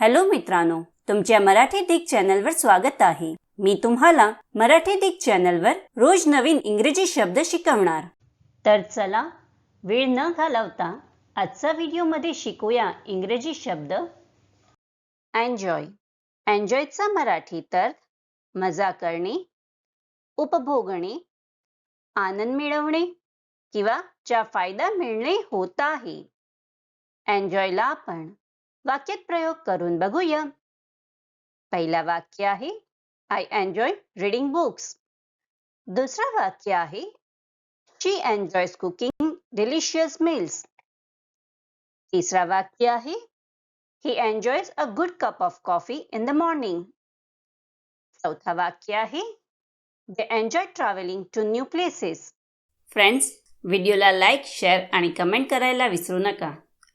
Hello मित्रांनो तुमच्या मराठी दिग चॅनलवर स्वागत आहे. मी तुम्हाला मराठी दिग चॅनलवर रोज नवीन इंग्रजी शब्द शिकवणार. तर चला वेळ न घालवता आजचा व्हिडिओमध्ये शिकूया इंग्रजी शब्द. एन्जॉय एन्जॉयचा मराठी तर मजा करणे उपभोगणे आनंद मिळवणे किंवा ज्या फायदा मिळणे होत आहे. एन्जॉयला आपण वाक्यात प्रयोग करून बघूया. पहिला वाक्य आहे आय एन्जॉय रीडिंग बुक्स दुसरं वाक्य आहे she enjoys cooking delicious meals तिसरा वाक्य आहे ही enjoys a good cup of coffee in the morning चौथा वाक्य आहे they enjoy travelling to new places friends व्हिडिओला लाईक शेअर आणि कमेंट करायला विसरू नका.